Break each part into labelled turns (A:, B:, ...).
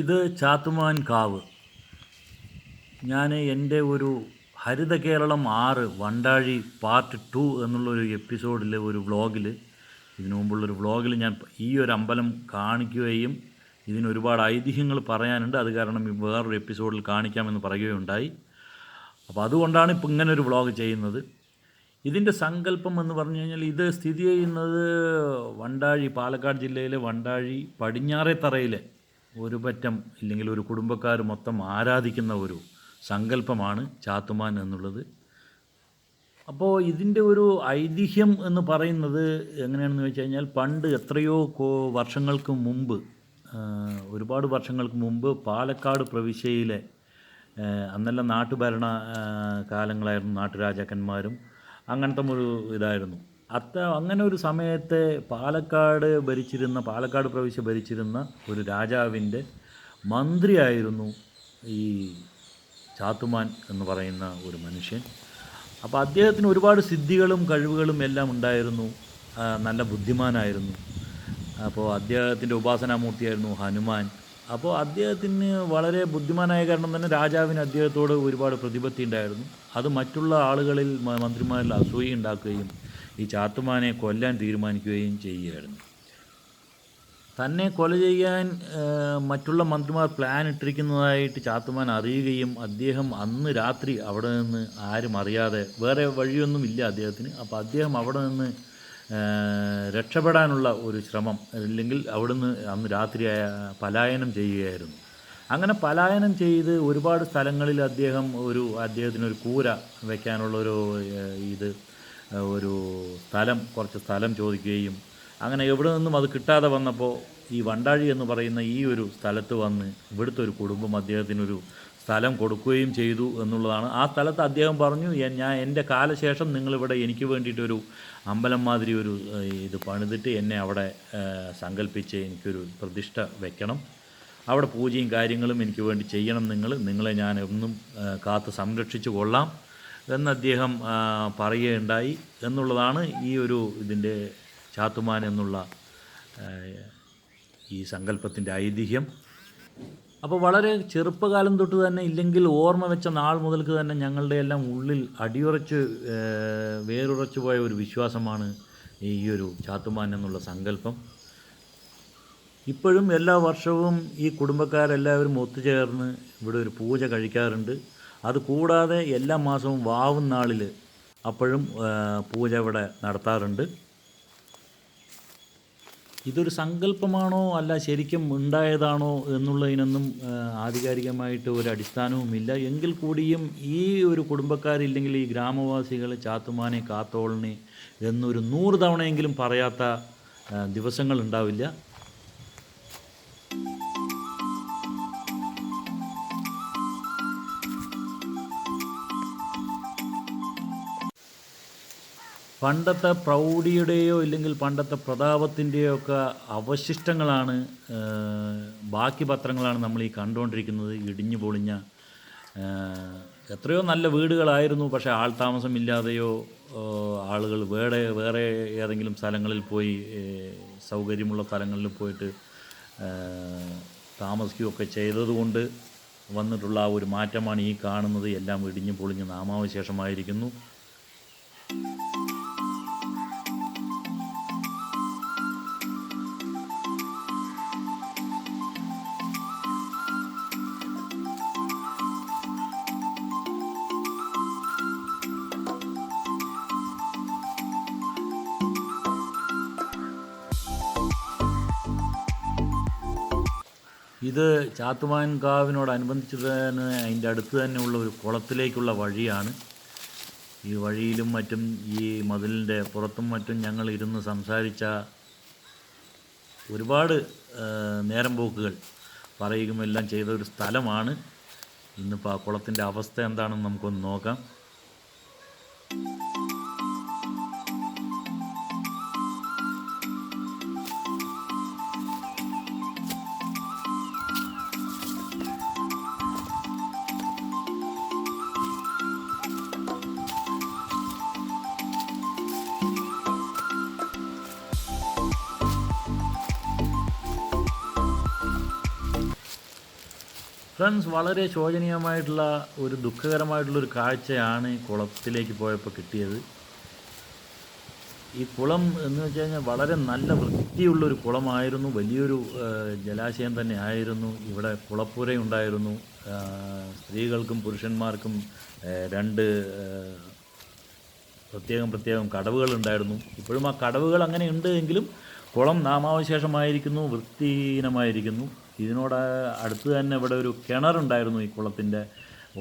A: ഇത് ചാത്തുമാൻ കാവ്. ഞാൻ എന്റെ ഒരു ഹരിത കേരളം ആറ് വണ്ടാഴി പാർട്ട് ടു എന്നുള്ളൊരു എപ്പിസോഡിൽ ഒരു വ്ളോഗിൽ ഇതിനു മുമ്പുള്ളൊരു വ്ളോഗിൽ ഞാൻ ഈ ഒരു അമ്പലം കാണിക്കുകയും ഇതിന് ഒരുപാട് ഐതിഹ്യങ്ങൾ പറയാനുണ്ട്. അത് കാരണം വേറൊരു എപ്പിസോഡിൽ കാണിക്കാമെന്ന് പറയുകയുണ്ടായി. അപ്പോൾ അതുകൊണ്ടാണ് ഇപ്പോൾ ഇങ്ങനെ ഒരു വ്ളോഗ് ചെയ്യുന്നത്. ഇതിന്റെ സങ്കല്പം എന്ന് പറഞ്ഞു കഴിഞ്ഞാൽ ഇത് സ്ഥിതി ചെയ്യുന്നത് വണ്ടാഴി പാലക്കാട് ജില്ലയിലെ വണ്ടാഴി പടിഞ്ഞാറേത്തറയിലെ ഒരു പറ്റം ഇല്ലെങ്കിൽ ഒരു കുടുംബക്കാർ മൊത്തം ആരാധിക്കുന്ന ഒരു സങ്കല്പമാണ് ചാത്തുമാൻ എന്നുള്ളത്. അപ്പോൾ ഇതിന്റെ ഒരു ഐതിഹ്യം എന്ന് പറയുന്നത് എങ്ങനെയാണെന്ന് വെച്ച് കഴിഞ്ഞാൽ പണ്ട് എത്രയോ വർഷങ്ങൾക്ക് മുമ്പ് ഒരുപാട് വർഷങ്ങൾക്ക് മുമ്പ് പാലക്കാട് പ്രവിശ്യയിലെ അന്നല്ല അന്നെല്ലാം നാട്ടുഭരണ കാലങ്ങളായിരുന്നു നാട്ടുരാജാക്കന്മാരും അങ്ങനത്തെ ഒരു ഇതായിരുന്നു. അത്ത അങ്ങനെ ഒരു സമയത്ത് പാലക്കാട് ഭരിച്ചിരുന്ന പാലക്കാട് പ്രവിശ്യ ഭരിച്ചിരുന്ന ഒരു രാജാവിന്റെ മന്ത്രിയായിരുന്നു ഈ ചാത്തുമാൻ എന്ന് പറയുന്ന ഒരു മനുഷ്യൻ. അപ്പോൾ അദ്ദേഹത്തിന് ഒരുപാട് സിദ്ധികളും കഴിവുകളും എല്ലാം ഉണ്ടായിരുന്നു. നല്ല ബുദ്ധിമാനായിരുന്നു. അപ്പോൾ അദ്ദേഹത്തിന്റെ ഉപാസനാമൂർത്തിയായിരുന്നു ഹനുമാൻ. അപ്പോൾ അദ്ദേഹത്തിന് വളരെ ബുദ്ധിമാനായ കാരണം തന്നെ രാജാവിന് അദ്ദേഹത്തോട് ഒരുപാട് പ്രതിപത്തി ഉണ്ടായിരുന്നു അത് മറ്റുള്ള ആളുകളിൽ മന്ത്രിമാരിൽ അസൂയ ഉണ്ടാക്കുകയും ഈ ചാത്തുമാനെ കൊല്ലാൻ തീരുമാനിക്കുകയും ചെയ്യുകയായിരുന്നു. തന്നെ കൊല ചെയ്യാൻ മറ്റുള്ള മന്ത്രിമാർ പ്ലാൻ ഇട്ടിരിക്കുന്നതായിട്ട് ചാത്തുമാൻ അറിയുകയും അദ്ദേഹം അന്ന് രാത്രി അവിടെ നിന്ന് ആരും അറിയാതെ വേറെ വഴിയൊന്നുമില്ല അദ്ദേഹത്തിന്. അപ്പോൾ അദ്ദേഹം അവിടെ നിന്ന് രക്ഷപ്പെടാനുള്ള ഒരു ശ്രമം അല്ലെങ്കിൽ അവിടുന്ന് അന്ന് രാത്രി പലായനം ചെയ്യുകയായിരുന്നു. അങ്ങനെ പലായനം ചെയ്ത് ഒരുപാട് സ്ഥലങ്ങളിൽ അദ്ദേഹം ഒരു അദ്ദേഹത്തിനൊരു കൂര വയ്ക്കാനുള്ള ഒരു ആ, ഇത് ഒരു സ്ഥലം കുറച്ച് സ്ഥലം ചോദിക്കുകയും അങ്ങനെ എവിടെ നിന്നും അത് കിട്ടാതെ വന്നപ്പോൾ ഈ വണ്ടാഴി എന്ന് പറയുന്ന ഈ ഒരു സ്ഥലത്ത് വന്ന് ഇവിടുത്തെ ഒരു കുടുംബം അദ്ദേഹത്തിനൊരു സ്ഥലം കൊടുക്കുകയും ചെയ്തു എന്നുള്ളതാണ്. ആ സ്ഥലത്ത് അദ്ദേഹം പറഞ്ഞു ഞാൻ എന്റെ കാലശേഷം നിങ്ങളിവിടെ എനിക്ക് വേണ്ടിയിട്ടൊരു അമ്പലം മാതിരി ഒരു ഇത് പണിതിട്ട് എന്നെ അവിടെ സങ്കല്പിച്ച് എനിക്കൊരു പ്രതിഷ്ഠ വെക്കണം. അവിടെ പൂജയും കാര്യങ്ങളും എനിക്ക് വേണ്ടി ചെയ്യണം നിങ്ങൾ. നിങ്ങളെ ഞാൻ എന്നും കാത്ത് സംരക്ഷിച്ചു കൊള്ളാം. എന്ന് അദ്ദേഹം പറയുകയുണ്ടായി എന്നുള്ളതാണ് ഈ ഒരു ഇതിന്റെ ചാത്തുമാൻ എന്നുള്ള ഈ സങ്കല്പത്തിന്റെ ഐതിഹ്യം. അപ്പോൾ വളരെ ചെറുപ്പകാലം തൊട്ട് തന്നെ ഇല്ലെങ്കിൽ ഓർമ്മ വെച്ച നാൾ മുതൽക്ക് തന്നെ ഞങ്ങളുടെ എല്ലാം ഉള്ളിൽ അടിയുറച്ച് വേറുറച്ചു പോയ ഒരു വിശ്വാസമാണ് ഈ ഒരു ചാത്തുമാൻ എന്നുള്ള സങ്കല്പം. ഇപ്പോഴും എല്ലാ വർഷവും ഈ കുടുംബക്കാരെല്ലാവരും ഒത്തുചേർന്ന് ഇവിടെ ഒരു പൂജ കഴിക്കാറുണ്ട്. അത് കൂടാതെ എല്ലാ മാസവും വാവും നാളിൽ അപ്പോഴും പൂജ ഇവിടെ നടത്താറുണ്ട്. ഇതൊരു സങ്കല്പമാണോ അല്ല ശരിക്കും ഉണ്ടായതാണോ എന്നുള്ളതിനൊന്നും ആധികാരികമായിട്ട് ഒരു അടിസ്ഥാനവുമില്ല. എങ്കിൽ കൂടിയും ഈ ഒരു കുടുംബക്കാരില്ലെങ്കിൽ ഈ ഗ്രാമവാസികൾ ചാത്തുമാനെ കാത്തോളിനെ എന്നൊരു നൂറ് തവണയെങ്കിലും പറയാത്ത ആ, പണ്ടത്തെ പ്രൗഢിയുടെയോ ഇല്ലെങ്കിൽ പണ്ടത്തെ പ്രതാപത്തിന്റെയോ ഒക്കെ അവശിഷ്ടങ്ങളാണ് ബാക്കി പത്രങ്ങളാണ് നമ്മൾ ഈ കണ്ടുകൊണ്ടിരിക്കുന്നത് ഇടിഞ്ഞു പൊളിഞ്ഞ എത്രയോ നല്ല വീടുകളായിരുന്നു പക്ഷേ ആൾ താമസമില്ലാതെയോ ആളുകൾ വേറെ വേറെ ഏതെങ്കിലും സ്ഥലങ്ങളിൽ പോയി സൗകര്യമുള്ള സ്ഥലങ്ങളിൽ പോയിട്ട് താമസിക്കുകയൊക്കെ ചെയ്തതുകൊണ്ട് വന്നിട്ടുള്ള ആ ഒരു മാറ്റമാണ് ഈ കാണുന്നത്. എല്ലാം ഇടിഞ്ഞു പൊളിഞ്ഞ് നാമാവശേഷമായിരിക്കുന്നു. ഇത് ചാത്തുമാൻകാവിനോടനുബന്ധിച്ച് തന്നെ അതിന്റെ അടുത്ത് തന്നെയുള്ള ഒരു കുളത്തിലേക്കുള്ള വഴിയാണ്. ഈ വഴിയിലും മറ്റും ഈ മതിലിന്റെ പുറത്തും മറ്റും ഞങ്ങൾ ഇരുന്ന് സംസാരിച്ച ഒരുപാട് നേരം പോക്കുകൾ പറയുകയും എല്ലാം ചെയ്ത ഒരു സ്ഥലമാണ്. ഇന്നിപ്പോൾ ആ കുളത്തിന്റെ അവസ്ഥ എന്താണെന്ന് നമുക്കൊന്ന് നോക്കാം. ഫ്രണ്ട്സ് വളരെ ശോചനീയമായിട്ടുള്ള ഒരു ദുഃഖകരമായിട്ടുള്ളൊരു കാഴ്ചയാണ് ഈ കുളത്തിലേക്ക് പോയപ്പോൾ കിട്ടിയത്. ഈ കുളം എന്ന് വെച്ച് കഴിഞ്ഞാൽ വളരെ നല്ല വൃത്തിയുള്ളൊരു കുളമായിരുന്നു. വലിയൊരു ജലാശയം തന്നെ ആയിരുന്നു. ഇവിടെ കുളപ്പുരയുണ്ടായിരുന്നു സ്ത്രീകൾക്കും പുരുഷന്മാർക്കും രണ്ട് പ്രത്യേകം പ്രത്യേകം കടവുകൾ ഉണ്ടായിരുന്നു. ഇപ്പോഴും ആ കടവുകൾ അങ്ങനെ ഉണ്ട് എങ്കിലും കുളം നാമാവശേഷമായിരിക്കുന്നു വൃത്തിഹീനമായിരിക്കുന്നു. ഇതിനോട് അടുത്ത് തന്നെ ഇവിടെ ഒരു കിണറുണ്ടായിരുന്നു ഈ കുളത്തിന്റെ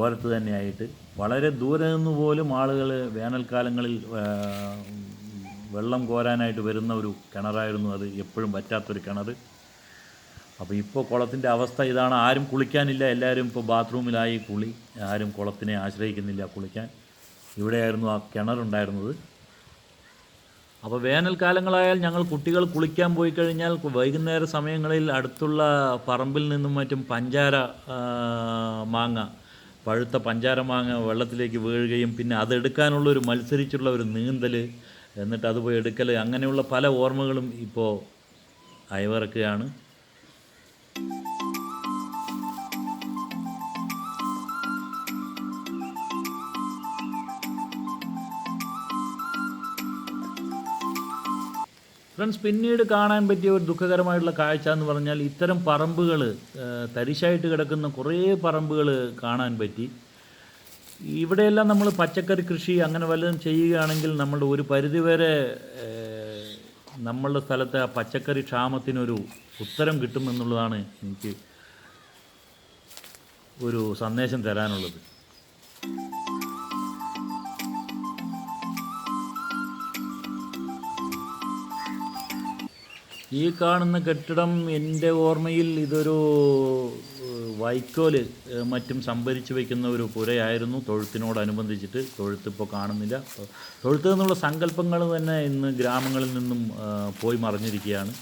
A: ഓരത്ത് തന്നെയായിട്ട്. വളരെ ദൂരെ നിന്ന് പോലും ആളുകൾ വേനൽക്കാലങ്ങളിൽ വെള്ളം കോരാനായിട്ട് വരുന്ന ഒരു കിണറായിരുന്നു അത്. എപ്പോഴും പറ്റാത്തൊരു കിണർ അപ്പോൾ ഇപ്പോൾ കുളത്തിന്റെ അവസ്ഥ ഇതാണ്. ആരും കുളിക്കാനില്ല. എല്ലാവരും ഇപ്പോൾ ബാത്റൂമിലായി കുളി. ആരും കുളത്തിനെ ആശ്രയിക്കുന്നില്ല കുളിക്കാൻ. ഇവിടെയായിരുന്നു ആ കിണറുണ്ടായിരുന്നത്. അപ്പോൾ വേനൽക്കാലങ്ങളായാൽ ഞങ്ങൾ കുട്ടികൾ കുളിക്കാൻ പോയി കഴിഞ്ഞാൽ വൈകുന്നേര സമയങ്ങളിൽ അടുത്തുള്ള പറമ്പിൽ നിന്നും മറ്റും പഞ്ചാര മാങ്ങ പഴുത്ത പഞ്ചാര മാങ്ങ വെള്ളത്തിലേക്ക് വീഴുകയും പിന്നെ അതെടുക്കാനുള്ള ഒരു മത്സരിച്ചുള്ള ഒരു നീന്തൽ എന്നിട്ട് അത് പോയി എടുക്കൽ അങ്ങനെയുള്ള പല ഓർമ്മകളും ഇപ്പോൾ അയവിറക്കുകയാണ്. ഫ്രണ്ട്സ് പിന്നീട് കാണാൻ പറ്റിയ ഒരു ദുഃഖകരമായിട്ടുള്ള കാഴ്ച എന്ന് പറഞ്ഞാൽ ഇത്തരം പറമ്പുകൾ തരിശായിട്ട് കിടക്കുന്ന കുറേ പറമ്പുകൾ കാണാൻ പറ്റി. ഇവിടെയെല്ലാം നമ്മൾ പച്ചക്കറി കൃഷി അങ്ങനെ വല്ലതും ചെയ്യുകയാണെങ്കിൽ നമ്മളുടെ ഒരു പരിധിവരെ നമ്മളുടെ സ്ഥലത്തെ ആ പച്ചക്കറി ക്ഷാമത്തിനൊരു ഉത്തരം കിട്ടുമെന്നുള്ളതാണ് എനിക്ക് ഒരു സന്ദേശം തരാനുള്ളത്. ഈ കാണുന്ന കെട്ടിടം എന്റെ ഓർമ്മയിൽ ഇതൊരു വൈക്കോൽ മറ്റും സംഭരിച്ച് വയ്ക്കുന്ന ഒരു പുരയായിരുന്നു. തൊഴുത്തിനോടനുബന്ധിച്ചിട്ട് തൊഴുത്ത് ഇപ്പോൾ കാണുന്നില്ല. തൊഴുത്ത് എന്നുള്ള സങ്കല്പങ്ങൾ തന്നെ ഇന്ന് ഗ്രാമങ്ങളിൽ നിന്നും പോയി മറിഞ്ഞിരിക്കുകയാണ്.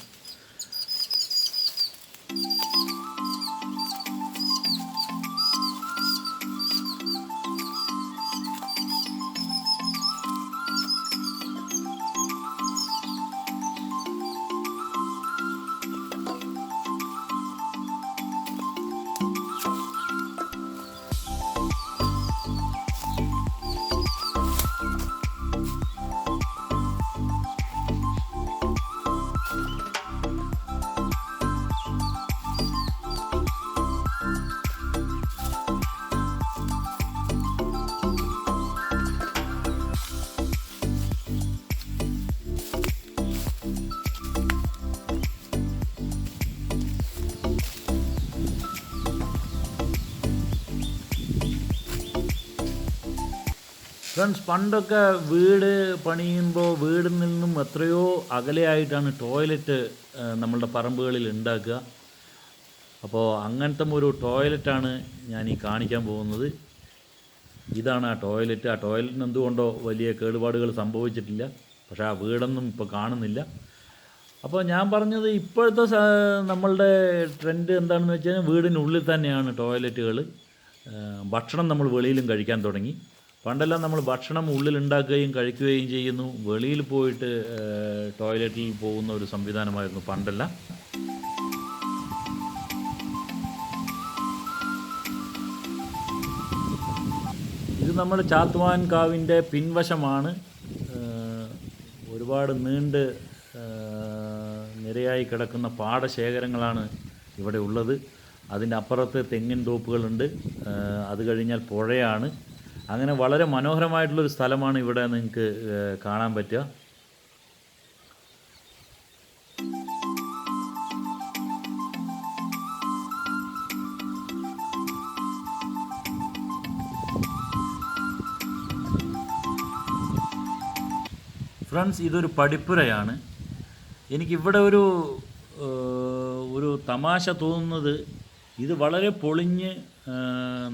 A: ഫ്രണ്ട്സ് പണ്ടൊക്കെ വീട് പണിയുമ്പോൾ വീടിൽ നിന്നും എത്രയോ അകലെയായിട്ടാണ് ടോയ്ലറ്റ് നമ്മളുടെ പറമ്പുകളിൽ ഉണ്ടാക്കുക. അപ്പോൾ അങ്ങനത്തെ ഒരു ടോയ്ലറ്റാണ് ഞാൻ ഈ കാണിക്കാൻ പോകുന്നത്. ഇതാണ് ആ ടോയ്ലറ്റ്. ആ ടോയ്ലറ്റിന് എന്തുകൊണ്ടോ വലിയ കേടുപാടുകൾ സംഭവിച്ചിട്ടില്ല. പക്ഷേ ആ വീടൊന്നും ഇപ്പോൾ കാണുന്നില്ല. അപ്പോൾ ഞാൻ പറഞ്ഞത് ഇപ്പോഴത്തെ നമ്മളുടെ ട്രെൻഡ് എന്താണെന്ന് വെച്ച് കഴിഞ്ഞാൽ വീടിനുള്ളിൽ തന്നെയാണ് ടോയ്ലറ്റുകൾ. ഭക്ഷണം നമ്മൾ വെളിയിലും കഴിക്കാൻ തുടങ്ങി. പണ്ടെല്ലാം നമ്മൾ ഭക്ഷണം ഉള്ളിൽ ഉണ്ടാക്കുകയും കഴിക്കുകയും ചെയ്യുന്നു. വെളിയിൽ പോയിട്ട് ടോയ്ലറ്റിൽ പോകുന്ന ഒരു സംവിധാനമായിരുന്നു പണ്ടെല്ലാം. ഇത് നമ്മുടെ ചാത്തുവാൻ കാവിന്റെ പിൻവശമാണ്. ഒരുപാട് നീണ്ട് നിരയായി കിടക്കുന്ന പാടശേഖരങ്ങളാണ് ഇവിടെ ഉള്ളത്. അതിന്റെ അപ്പുറത്ത് തെങ്ങിൻ തോപ്പുകളുണ്ട്. അത് കഴിഞ്ഞാൽ പുഴയാണ്. അങ്ങനെ വളരെ മനോഹരമായിട്ടുള്ളൊരു സ്ഥലമാണ് ഇവിടെ നിങ്ങൾക്ക് കാണാൻ പറ്റുക. ഫ്രണ്ട്സ് ഇതൊരു പഠിപ്പുരയാണ് എനിക്കിവിടെ ഒരു ഒരു തമാശ തോന്നുന്നത് ഇത് വളരെ പൊളിഞ്ഞ്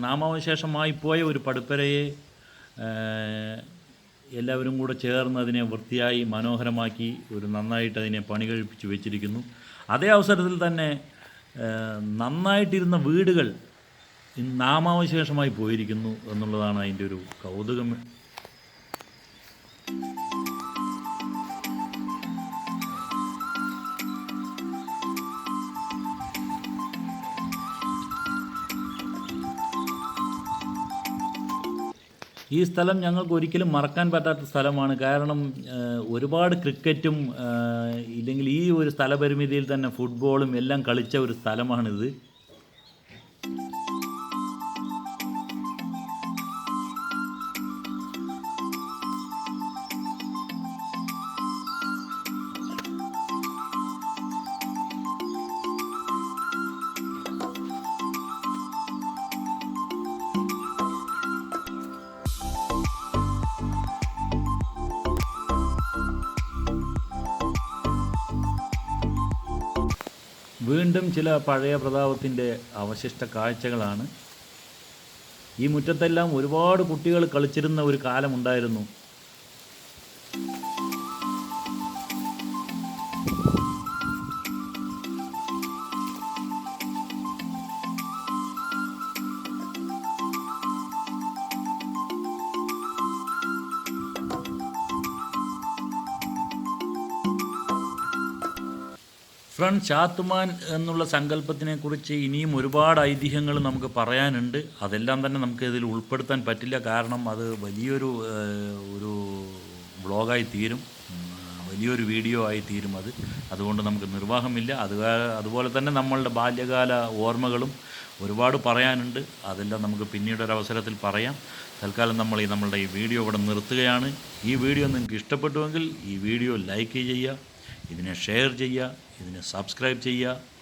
A: നാമാവശേഷമായി പോയ ഒരു പടുപ്പരയെ എല്ലാവരും കൂടെ ചേർന്ന് അതിനെ വൃത്തിയായി മനോഹരമാക്കി ഒരു നന്നായിട്ട് അതിനെ പണി കഴിപ്പിച്ച് വെച്ചിരിക്കുന്നു. അതേ അവസരത്തിൽ തന്നെ നന്നായിട്ടിരുന്ന വീടുകൾ നാമാവശേഷമായി പോയിരിക്കുന്നു എന്നുള്ളതാണ് അതിന്റെ ഒരു കൗതുകം. ഈ സ്ഥലം ഞങ്ങൾക്ക് ഒരിക്കലും മറക്കാൻ പറ്റാത്ത സ്ഥലമാണ്. കാരണം ഒരുപാട് ക്രിക്കറ്റും ഇല്ലെങ്കിൽ ഈ ഒരു സ്ഥലപരിമിതിയിൽ തന്നെ ഫുട്ബോളും എല്ലാം കളിച്ച ഒരു സ്ഥലമാണിത്. വീണ്ടും ചില പഴയ പ്രതാപത്തിന്റെ അവശിഷ്ട കാഴ്ചകളാണ്. ഈ മുറ്റത്തെല്ലാം ഒരുപാട് കുട്ടികൾ കളിച്ചിരുന്ന ഒരു കാലമുണ്ടായിരുന്നു. ഫ്രണ്ട് ചാത്തുമാൻ എന്നുള്ള സങ്കല്പത്തിനെക്കുറിച്ച് ഇനിയും ഒരുപാട് ഐതിഹ്യങ്ങൾ നമുക്ക് പറയാനുണ്ട്. അതെല്ലാം തന്നെ നമുക്ക് ഇതിൽ ഉൾപ്പെടുത്താൻ പറ്റില്ല. കാരണം അത് വലിയൊരു ഒരു വ്ളോഗായി തീരും. വലിയൊരു വീഡിയോ ആയി തീരും അത്. അതുകൊണ്ട് നമുക്ക് നിർവാഹമില്ല. അത് അതുപോലെ തന്നെ നമ്മളുടെ ബാല്യകാല ഓർമ്മകളും ഒരുപാട് പറയാനുണ്ട്. അതെല്ലാം നമുക്ക് പിന്നീട് ഒരു അവസരത്തിൽ പറയാം. തൽക്കാലം നമ്മൾ ഈ നമ്മളുടെ ഈ വീഡിയോ ഇവിടെ നിർത്തുകയാണ്. ഈ വീഡിയോ നിങ്ങൾക്ക് ഇഷ്ടപ്പെട്ടുവെങ്കിൽ ഈ വീഡിയോ ലൈക്ക് ചെയ്യുക. ഇതിനെ ഷെയർ ചെയ്യുക ഇതിനെ സബ്സ്ക്രൈബ് ചെയ്യുക.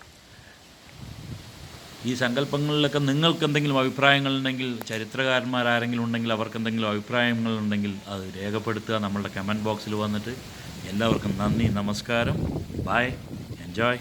A: ഈ സങ്കല്പങ്ങളിലൊക്കെ നിങ്ങൾക്ക് എന്തെങ്കിലും അഭിപ്രായങ്ങളുണ്ടെങ്കിൽ ചരിത്രകാരന്മാരാരെങ്കിലും ഉണ്ടെങ്കിൽ അവർക്ക് എന്തെങ്കിലും അഭിപ്രായങ്ങൾ ഉണ്ടെങ്കിൽ അത് രേഖപ്പെടുത്തുക നമ്മളുടെ കമന്റ് ബോക്സിൽ വന്നിട്ട്. എല്ലാവർക്കും നന്ദി നമസ്കാരം. Bye enjoy